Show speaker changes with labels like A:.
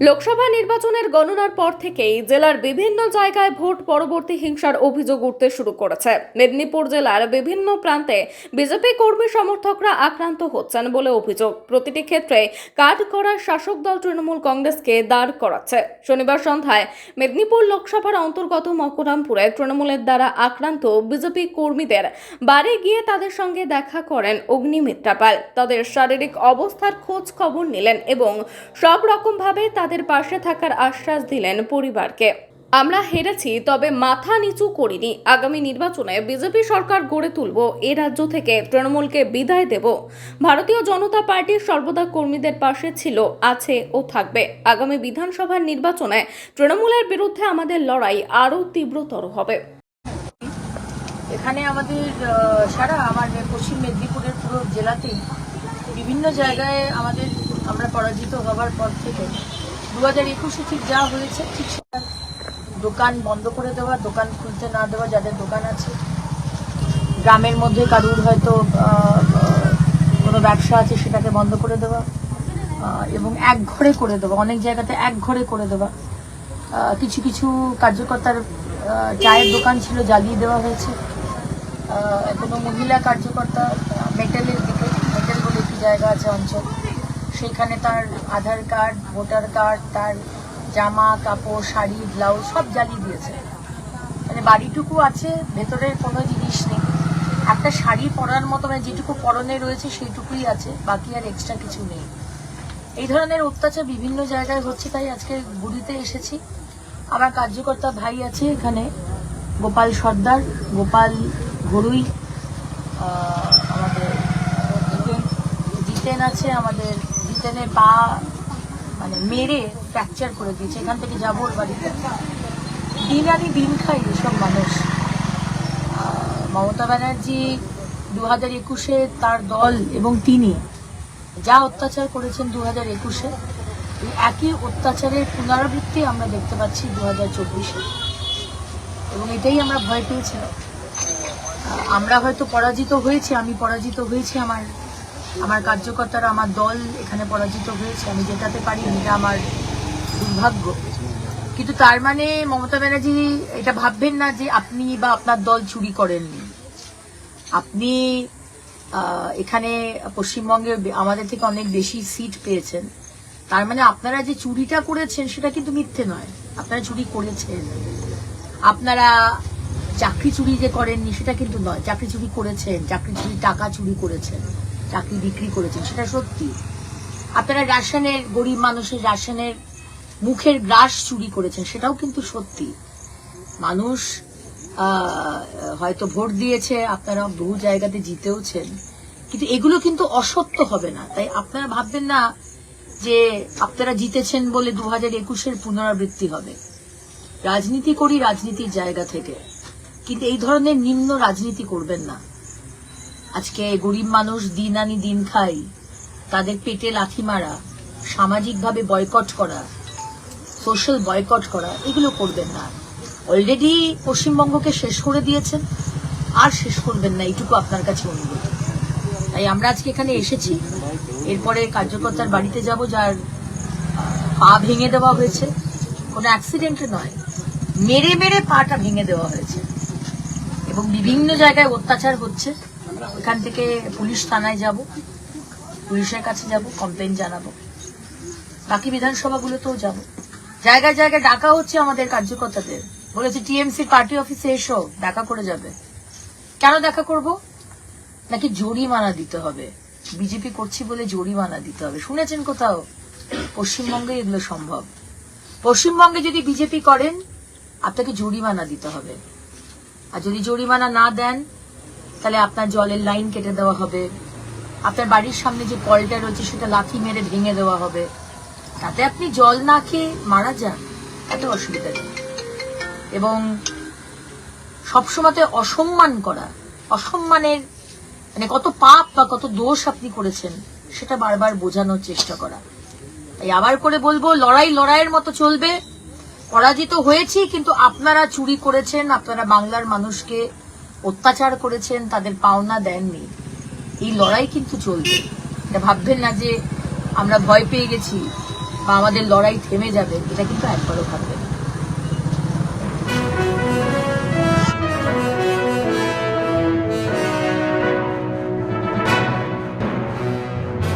A: লোকসভা নির্বাচনের গণনার পর থেকেই জেলার বিভিন্ন জায়গায় ভোট পরবর্তী হিংসার অভিযোগ উঠতে শুরু করেছে। মেদিনীপুর জেলার বিভিন্ন প্রান্তে বিজেপি কর্মী সমর্থকরা আক্রান্ত হচ্ছেন বলে অভিযোগ। প্রতিটি ক্ষেত্রে কাজ করা শাসক দল তৃণমূল কংগ্রেসকে দাঁড় করাচ্ছে। শনিবার সন্ধ্যায় মেদিনীপুর লোকসভার অন্তর্গত মকরামপুরে তৃণমূলের দ্বারা আক্রান্ত বিজেপি কর্মীদের বাড়ি গিয়ে তাদের সঙ্গে দেখা করেন অগ্নিমিত্রা পাল। তাদের শারীরিক অবস্থার খোঁজ খবর নিলেন এবং সব রকমভাবে তাদের পাশে থাকার আশ্বাস দিলেন পরিবারকে। আমরা হেরেছি, তবে মাথা নিচু করিনি। আগামী নির্বাচনে বিজেপি সরকার গড়ে তুলব, এ রাজ্য থেকে তৃণমূলকে বিদায় দেব। ভারতীয় জনতা পার্টির সর্বদা কর্মীদের পাশে ছিল, আছে ও থাকবে। আগামী বিধানসভার নির্বাচনে তৃণমূলের বিরুদ্ধে আমাদের লড়াই আরও তীব্রতর হবে।
B: এখানে আমাদের সারা আমার পশ্চিম মেদিনীপুরের পুরো জেলাতেই বিভিন্ন জায়গায় আমাদের, আমরা পরাজিত হবার পর থেকে দু হাজার একুশে ঠিক যা হয়েছে, ঠিক সেটা দোকান বন্ধ করে দেওয়া, দোকান খুলতে না দেওয়া যাদের দোকান আছে। গ্রামের মধ্যে কারুর হয়তো কোনো ব্যবসা আছে সেটাকে বন্ধ করে দেওয়া এবং এক ঘরে করে দেওয়া, অনেক জায়গাতে এক ঘরে করে দেওয়া। কিছু কিছু কার্যকর্তার চায়ের দোকান ছিল, জ্বালিয়ে দেওয়া হয়েছে। কোনো মহিলা কার্যকর্তা মেটেলের দিকে, মেটেল বলে একটি জায়গা আছে অঞ্চল। সেখানে তার আধার কার্ড, ভোটার কার্ড, তার জামা, কাপড়, শাড়ি, ব্লাউজ সব জ্বালিয়ে দিয়েছে। মানে বাড়িটুকু আছে, ভেতরের কোনো জিনিস নেই। একটা শাড়ি পরার মতো মানে যেটুকু পরনে রয়েছে সেইটুকুই আছে, বাকি আর এক্সট্রা কিছু নেই। এই ধরনের অত্যাচার বিভিন্ন জায়গায় হচ্ছে, তাই আজকে গুড়িতে এসেছি। আমার কার্যকর্তা ভাই আছে এখানে, গোপাল সর্দার, গোপাল ঘরুই আমাদের জিতেন আছে আমাদের জিতেনের পা মানে মেরে ফ্র্যাকচার করে দিয়েছে। এখান থেকে যাব ওর বাড়িতে। দিন আনি দিন খাই এসব মানুষ। মমতা ব্যানার্জি দু হাজার একুশে তার দল এবং তিনি যা অত্যাচার করেছেন দু হাজার একুশে একই অত্যাচারের পুনরাবৃত্তি আমরা দেখতে পাচ্ছি দু হাজার চব্বিশে। এবং এটাই আমরা ভয় পেয়েছিলাম। আমরা হয়তো পরাজিত হয়েছি, আমি পরাজিত হয়েছি আমার আমার কার্যকর্তারা, আমার দল এখানে পরাজিত হয়েছে, আমি যেটাতে পারি এটা আমার দুর্ভাগ্য। কিন্তু তার মানে মমতা ব্যানার্জি এটা ভাববেন না যে আপনি বা আপনার দল চুরি করেননি। আপনি এখানে পশ্চিমবঙ্গে আমাদের থেকে অনেক বেশি সিট পেয়েছেন। তার মানে আপনারা যে চুরিটা করেছেন সেটা কিন্তু মিথ্যে নয়। আপনারা চুরি করেছেন। আপনারা চাকরি চুরি যে করেননি সেটা কিন্তু নয়। চাকরি চুরি করেছেন, চাকরি চুরি, টাকা চুরি করেছেন। চাকরি বিক্রি করেছেন, সেটা সত্যি। আপনারা রাশনের গরিব মানুষের রাশনের মুখের গ্রাস চুরি করেছেন, সেটাও কিন্তু সত্যি। মানুষ হয়তো ভোট দিয়েছে, আপনারা বহু জায়গাতে জিতেওছেন, কিন্তু এগুলো কিন্তু অসত্য হবে না। তাই আপনারা ভাববেন না যে আপনারা জিতেছেন বলে দু হাজার একুশের পুনরাবৃত্তি হবে। রাজনীতি করি রাজনীতির জায়গা থেকে, কিন্তু এই ধরনের নিম্ন রাজনীতি করবেন না। আজকে গরিব মানুষ দিন আনি দিন খাই তাদের পেটে লাথি মারা, সামাজিকভাবে বয়কট করা সোশ্যাল বয়কট করা, এগুলো করবেন না। অলরেডি পশ্চিমবঙ্গকে শেষ করে দিয়েছেন, আর শেষ করবেন না, এইটুকু আপনার কাছে অনুরোধ। তাই আমরা আজকে এখানে এসেছি, এরপরে কার্যকর্তার বাড়িতে যাব, যার পা ভেঙে দেওয়া হয়েছে। কোনো অ্যাক্সিডেন্টে নয়, মেরে মেরে পাটা ভেঙে দেওয়া হয়েছে। এবং বিভিন্ন জায়গায় অত্যাচার হচ্ছে। এখান থেকে পুলিশ থানায় যাব, পুলিশের কাছে যাব কমপ্লেন জানাব। বাকি বিধানসভাগুলোতেও যাব। জায়গায় জায়গায় ডাকা হচ্ছে আমাদের কার্যকর্তাদের। বলেছে টিএমসির পার্টি অফিসে এসো, দেখা করে যাবে। কেন দেখা করব? নাকি জরিমানা দিতে হবে। বিজেপি করছি বলে জরিমানা দিতে হবে। শুনেছেন কোথাও? পশ্চিমবঙ্গে এগুলো সম্ভব। পশ্চিমবঙ্গে যদি বিজেপি করেন, আপনাকে জরিমানা দিতে হবে। আর যদি জরিমানা না দেন তাহলে আপনার জলের লাইন কেটে দেওয়া হবে। আপনার বাড়ির সামনে যে কলটা রয়েছে, সেটা লাথি মেরে ভেঙে দেওয়া হবে। তাতে আপনি জল না খেয়ে মারা যান। এত অসুবিধা নেই। এবং সবসময়তে অসম্মান করা, অসম্মানের মানে কত পাপ বা কত দোষ আপনি করেছেন, সেটা বারবার বোঝানোর চেষ্টা করা। তাই আবার করে বলব, লড়াই লড়াইয়ের মতো চলবে। পরাজিত হয়েছি, কিন্তু আপনারা চুরি করেছেন, আপনারা বাংলার মানুষকে অত্যাচার করেছেন, তাদের পাওনা দেননি। এই লড়াই কিন্তু চলবে। এটা ভাববেন না যে আমরা ভয় পেয়ে গেছি বা আমাদের লড়াই থেমে যাবে, এটা কিন্তু একবারও ভাববে না।